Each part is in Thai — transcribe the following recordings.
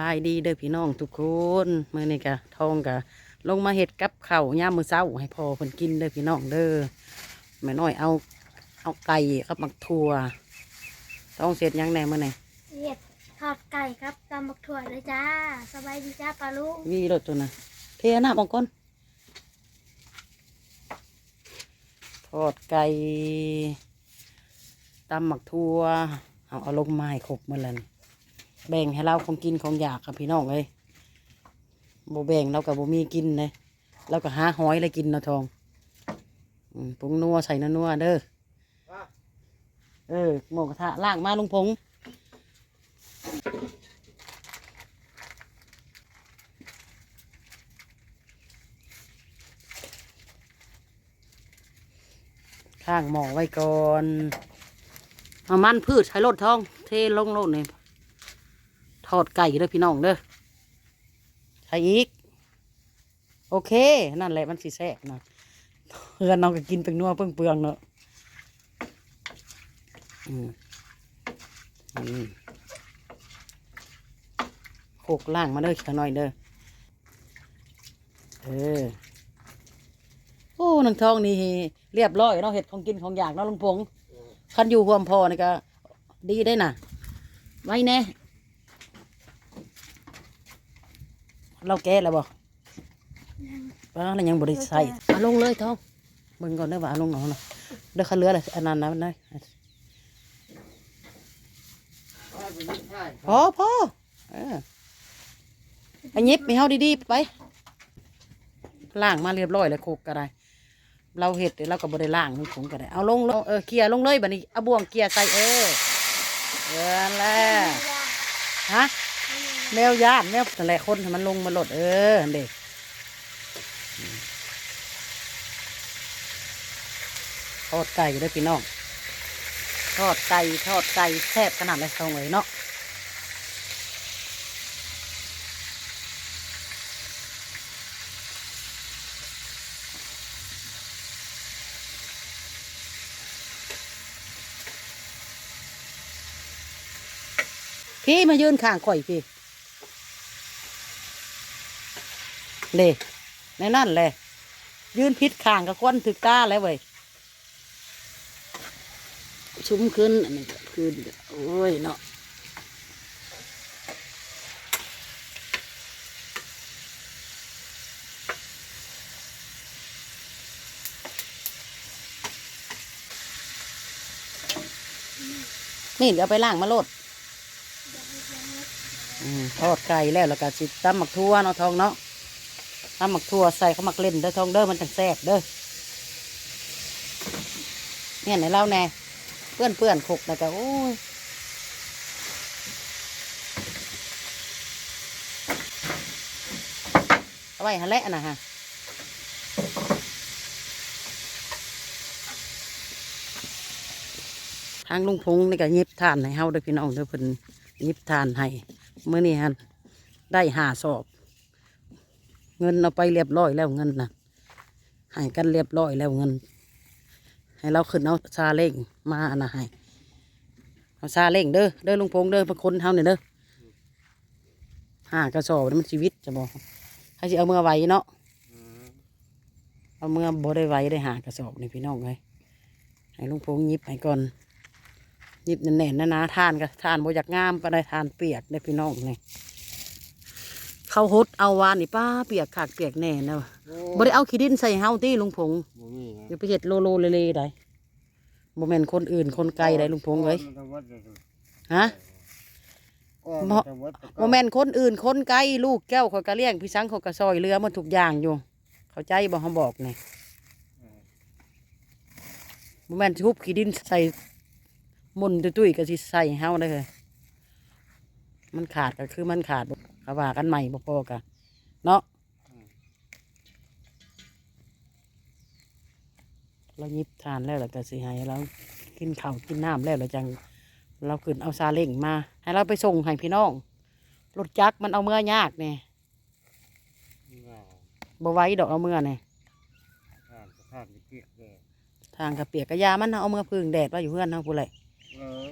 บายดีเด้อพี่น้องทุกคนมื้อนี้กะทองกะลงมาเฮ็ดกับข้าวยามมื้อเช้าให้พ่อเพิ่นกินเด้อพี่น้องเด้อแม่น้อยเอาเอาไก่กับมักถั่วต้องเสร็จหยังแหน่มื้อนี้เห็ดทอดไก่ครับตำบักถั่วเลยจ้าสบายดีจ้าปลาลูกวีรถตัวน่ะเทน้ำออกก่อนทอดไก่ตำหมักทั่วเอาเอาลงไม้ครบหมาแล้วนี่ แบ่งให้เราของกินของอยากครับพี่น้องเลยโบแบ่งเรากับโบมีกินเลยเราก็หาหอยเลยกินเนาะทองปรุงนัวใส่นัวเด้อเออหมูกระทะล่างมาลุงพงข้างหมอไว้ก่อนเอามันพืชใช้รถทอง เทลงโลดนี่ย ทอดไก่เด้อพี่น้องเด้อใช้อีก โอเค นั่นแหละมันสีแซ่บนะเพื่อนน้องก็กินเป็นนัวเปื่องเปลืองเนอะอืมอืมโคกล่างมาเด้อขหน่อยเด้อเออโอ้นังทองนี่เรียบร้อยเนาะเห็ดของกินของอยากเนาะลุงพงคันอยู่ห่วมพอนี่ก็ดีได้น่ะ ไว้แน่ เราแก้แล้วบ่ป้าแล้วยังบริใส่เอาลงเลยทองเบิ่งก่อนได้อว่าเอาลงหนองนะเด้อขาเหลืออะไรอันนั้นนะมันได้พอพอเออไปหยิบไปเฮาดีๆไปล่างมาเรียบร้อยแล้วโคกก็ได้ เราเห็ดเดี๋ยวเราก็บริล่างลุงผงก็ได้ เอาลงลงเออเกียร์ลงเลยบัดนี้เอาบ่วงเกียร์ใส่เออเออนั่นแหละฮะ แมวญาติแมวแต่นแหละคนมันลงมาหลดเออเด็กทอดไก่เด้วยพี่น้องทอดไก่ทอดไก่แซ่บขนาดไรทองเลยเนาะพี่มายืนข้างข่อยพี่ เล่ในนั่นแหละยืนพิษข้างกับควนถึกตาแล้วเว้ยชุ่มขึ้นอันนี้ขึ้นโอ้ยเนาะนี่เดี๋ยวไปล้างมาโลดอืมทอดไก่แล้วแล้วก็สิตำหมักทั่วเนาะทองเนาะ ตำหมักทั่วใส่เขาหมักเล่นเด้อทองเด้อมันจังแซ่บเด้อเนี่ยไหนเล่าแน่เปื้อนเปื้อนขกแล้วก็โอ้ยเอาไว้ฮะแหละนะฮะทางลุงพงนี่ก็ย็บทานให้เฮาเด้อพี่น้องเด้อเพิ่นย็บทานให้เมื่อนี้ฮันได้หาสอบ เงินเอาไปเรียบร้อยแล้วเงินนะให้กันเรียบร้อยแล้วเงิน ให้เราขึ้นเอาซาเล้งมาอันนะให้เอาซาเล้งเด้อเด้อลุงพงษ์เด้อเป็นคนเท่าเนี่ยเด้อหากระสอบนี่มันชีวิตจะบอกให้สิเอาเมื่อไหวเนาะเอาเมื่อบ่ได้ไหวได้หากระสอบนี่พี่น้องเลยให้ลุงพงษ์ยิบให้ก่อนยิบแน่นๆนะนะทานก็ทานบ่อยากงามปานใดทานเปียกได้พี่น้องนี่ เขาหดเอาวานนี่ป้าเปียกขากเปียกแน่นะว่ะบ่ได้เอาขี้ดินใส่เฮาตี้ลุงพงษ์บ่มีนะอย่าไปเห็ดโลโลเลเลได้บ่แม่นคนอื่นคนไกลได้ลุงพงษ์เอ้ยฮะบ่บ่แม่นคนอื่นคนไกลลูกแก้วเขาก็เลี้ยงพี่สังเขาก็ซอยเรือหมาทุกอย่างอยู่ เข้าใจบ่เขาบอกนี่บ่แม่นทุบขี้ดินใส่มุนตุ้ยๆก็สิใส่เฮาได้เลยมันขาดก็คือมันขาด บ่เขาว่ากันใหม่บ่พอกันเนาะเราหยิบทานแล้วแล้วก็สิให้เรากินข้าวกินน้ำแล้วเราจังเราขึ้นเอาซาเล้งมา ให้เราไปส่งให้พี่น้องรถจักรมันเอาเมื่อยากเนี่ยบ่ไหว้ดอกเอาเมื่อเนี่ยผ่านผ่านเปียกเลยทางกระเปียกกระยามันเอาเมื่อพึ่งแดดว่าอยู่เพื่อนเฮาผู้ไรเออ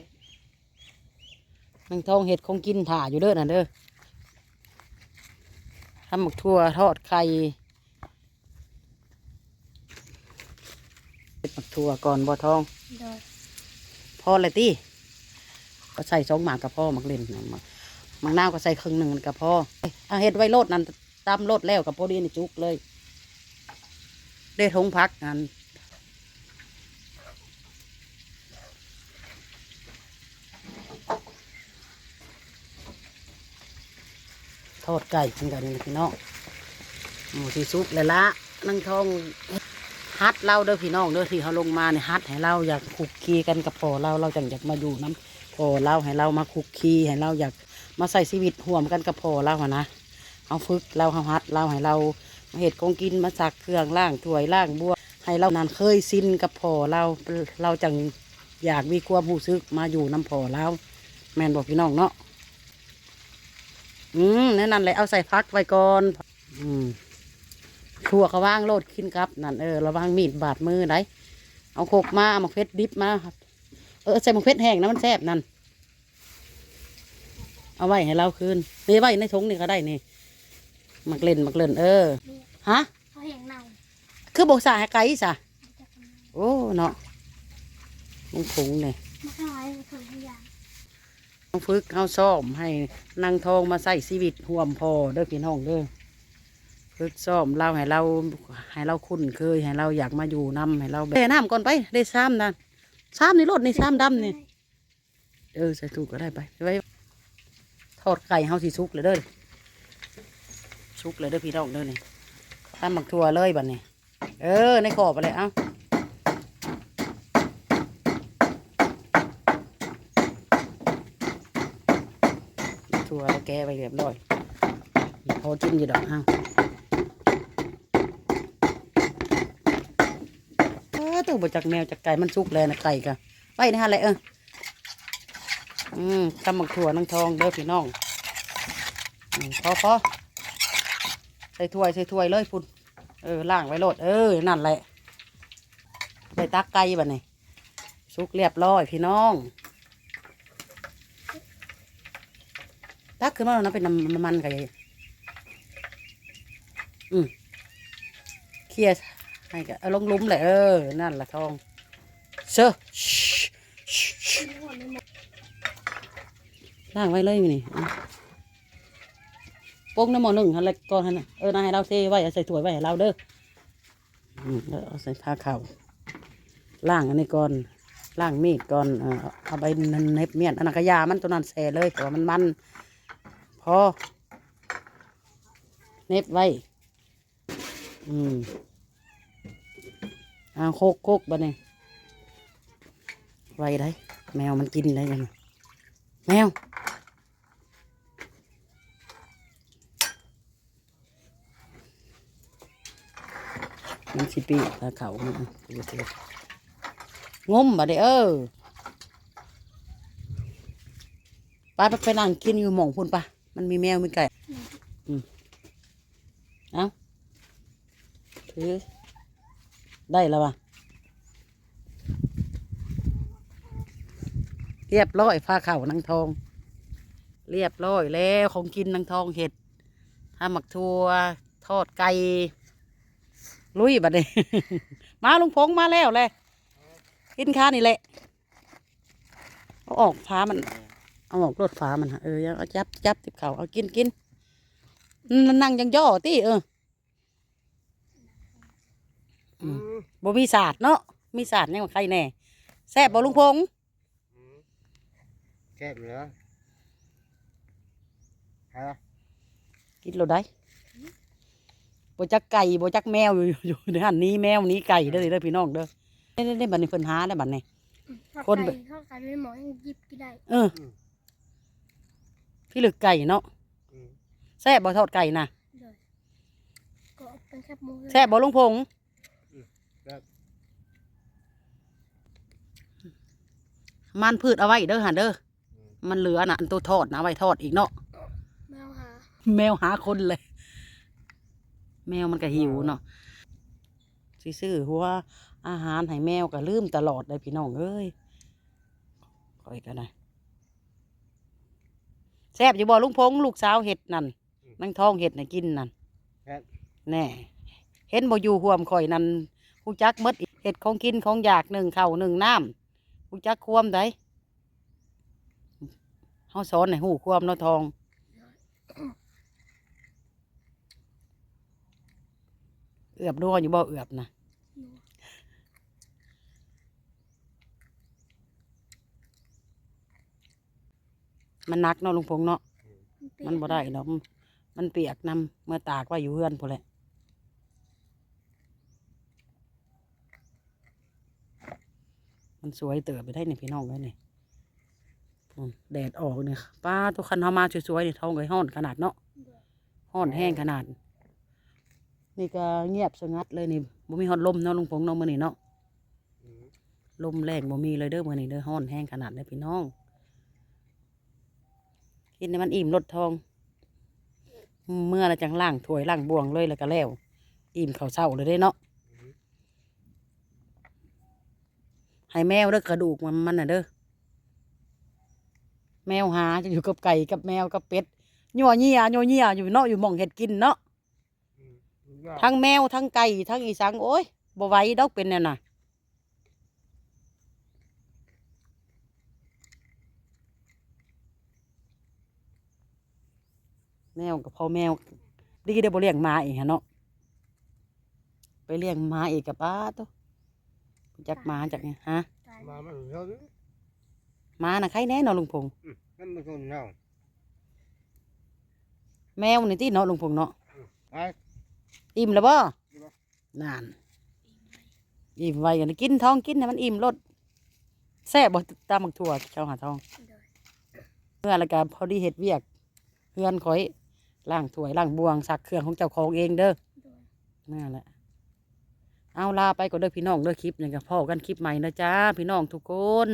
นังทองเห็ดคงกินถ่าอยู่เด้อน่ะเด้อ ทำหมกทั่วทอดไข่เฮ็ดหมกทั่วก่อนบ่ทองโดยพอเลยตีก็ใส่สองหมากกับพ่อหมักเล่นนะหมักหมักนาวก็ใส่ครึ่งหนึ่งกับพ่อเอ้ยเอาเฮ็ดไว้โลดนั่นตำโลดแล้วกับพอดีนี่จุกเลย ได้ทงพักงาน ทอดไก่กินกันนี่พี่น้องหมูสีซุปเลยละนั่งทองฮัดเราเด้อพี่น้องเด้อที่เขาลงมาเนี่ยฮัดให้เราอยากคุกคีกันกับพ่อเราเราจังอยากมาอยู่น้ำพ่อเราให้เรามาคุกคีให้เราอยากมาใส่ชีวิตห่วมกันกับพ่อเราหะนะเอาฝึกเราเอาฮัดเราให้เรามาเห็ดกองกินมาสักเครื่องล่างถ้วยล่างบัวให้เรานานเคยชินกับพ่อเราเราจังอยากมีความรู้สึกมาอยู่น้ำพ่อเราแม่นบอกพี่น้องเนาะ อืมนั่นนั่นเลยเอาใส่พักไว้ก่อน อืมถั่วเขาว่างโลดขึ้นครับ นั่นเออระวังมีดบาดมือได้เอาโคกมาเอามะเขือดิบมาครับเออใส่มะเขือแห้งนะมันแซ่บนั่นเอาไว้ให้เราคืนนี่ไว้ในถุงนี่ก็ได้นี่มักเล่นมักเล่นเออฮะเขาเห็นเน่าคือบอกสาให้ไก่สะจะเป็นโอ้เนาะลุงผงเนี่ย มะขามถุงทุกอย่าง ต้อง ฝึกเอาซ่อมให้นางทองมาใส่ชีวิตห่วมพอเด้อพี่น้องเด้อฝึกซ่อมเราให้เราให้เราคุ้นเคยให้เราอยากมาอยู่น้ำให้เราแบบเอ้น้ำก่อนไปได้ซ้ำนั่นซ้ำนี่รถนี่ซ้ำดำนี่เออใส่ถูกก็ได้ไปไว้ทอดไก่เฮาสิสุกเลยเด้อสุกเลยเด้อพี่น้องเด้อนี่ตำหมักถั่วเลยบัดนี้ เออในขอบไปเลยเอ้า ถั่วแล้วแกะไปเรียบร้อยพอกินอยู่ดอกอ้าวเออตัวบจากแมวจากไก่มันสุกแล้วนะไก่กะไปนะฮะเลยเอออืมตำหมักถั่วนังทองเด้อพี่น้องอพอพอใส่ถ้วยใส่ถ้วยเลยพุ่นเออล่างไว้โลดเออนั่นแหละใส่ตักไก่บัดนี้สุกเรียบร้อยพี่น้อง ตักขึ้นมาแล้วนะเป็นน้ำน้ำมันไก่อืมเคลียร์ให้กันเอาลงลุมเลยเออ นั่นละทองเชอะล่างไว้เลยนี่โป้งน้ำหมอหนึ่งอะไรก่อนฮะเออนายให้เราเทไว้เอาใส่ถ้วยไว้ให้เราเด้ออืมเอาใส่ผ้าขาวล่างอันนี้ก่อนล่างมีดก่อนเอาไปเน็บเมียนอันนั้นก็ยามันตัวนั้นแส่เลยเพราะว่ามันมัน พอเน็บไว้ อืมเอาโคกโคกบะเนี่ยไว้ได้ แมวมันกินได้ยังไงแมวมันสิปีตาเขามันอะดูสิงมบะเด้เออไปไปไปนั่งกินอยู่หม่องพุ่นปะ มันมีแมวมีไก่ อืมเอาถือ ได้แล้ววะเรียบร้อยผ้าเข่าวนางทอง เรียบร้อยแล้วของกินนางทองเห็ดทำหมักทัวทอดไก่ ลุยบัดนี้ มาลุงพงมาแล้วเลยกินข้านี่แหละเอาออกฟ้ามัน เอาออกรถฟ้ามันฮะเออเอาจับจับติบเขาเอากินกินนั่นนั่งยังย่อตีเอออืมบ่มีศาสตร์เนาะมีศาสตร์ยังว่าใครแน่แซ่บบ่ลุงพงษ์แก้มเหรอฮะกินเราได้บ่จักไก่บ่จักแมวอยู่อยู่ในหันนี้แมวนี้ไก่เด้อเด้อพี่น้องเด้อเด้อเด้อบัดนี้เพิ่นหาได้บัดนี้ทอดคนไก่ทอดไก่ไม่หมอยังหยิบกินได้เออ พี่ลึกไก่เนาะอืม Ừ. แซ่บบ่ทอดไก่น่ะเลยก็เป็นแคบหมูเลยแซ่บบ่ลุงพงษ์ครับมันพืชเอาไว้เด้อหั่นเด้ออืมมันเหลือน่ะอันตัวทอดนะเอาไว้ทอดอีกเนาะแมวหาแมวหาคนเลย แมวมันก็หิวเนาะสิซื้อหัวอาหารให้แมวก็ลืมตลอดเลยพี่น้องเอ้ยคอยกันนะ แซ่บอยู่บ่ลุงพงษ์ลูกสาวเห็ดนั่นนางทองเห็ดให้กินนั่นแน่เห็นบ่อยู่ห่วมข่อยนั่นฮู้จักหมดเฮ็ดของกินของอยากหนึ่งข้าวหนึ่งน้ำฮู้จักความใดเฮาสอนให้ฮู้ความเนาะทองเอือบนัวอยู่บ่เอือบนะ มันหนักเนาะลุงพงษ์เนาะมันบ่ได้ดอกมันเปียกนํเมื่อตากไว้อยู่เฮือนพุ่นแหละมันสวยเติบไปได้นี่พี่น้องเลยนี่อืมแดดออกเนี่ยป้าทุกคันเฮามาสวยๆนี่ท้องเลยห้อนขนาดเนาะห้อนแห้งขนาด นี่ก็เงียบสงัดเลยนี่บ่มีฮอดลมเนาะลุงพงษ์เนาะมื้อนี้เนาะอืมลมแรงบ่มีเลยเด้อมื้อนี้เด้อห้อนแห้งขนาดเลยพี่น้อง กินให้มันอิ่มรสทอง เมื่อไรจังล่างถ้วยล่างบวงเลยแล้วก็แล้ว อิ่มข้าวเช้าเลยเด้เนาะอืมให้แมวเด้อกระดูกมันมันน่ะเด้อแมวหาจะอยู่กับไก่กับแมวกับเป็ดยัวเยี่ยยัวเยี่ยอยู่เนาะอยู่หม่องเห็ดกินเนาะอืมยากทั้งแมวทั้งไก่ทั้งอีสังโอ้ยบ่ไหวดอกเป็นเนี่ยน่ะ แมวกับพ่อแมวดีได้บ่เลี้ยงหมาอีกฮะเนาะไปเลี้ยงหมาอีกกับป้าตัวจักหมาจักเนี่ยฮะตายมามันเท่านี้หมาน่ะใครแน่เนาะลุงพงษ์อืมนั่นมันคนเน่าแมวนี่ที่เนาะลุงพงษ์เนาะไปอิ่มแล้วบ่อิ่มแล้วนานอิ่มไวกันกินท้องกินให้มันอิ่มรสแซ่บบ่ตามบักถั่วเจ้าหาทองโดยเมื่อแล้วก็พอดีเฮ็ดเวียกเฮือนข่อย ล้างถ้วยล้างบวงซักเครื่องของเจ้าของเองเด้อโดยนั่นแหละเอาลาไปก็เด้อพี่น้องเด้อคลิปนี่ก็พอกันคลิปใหม่นะจ้าพี่น้องทุกคน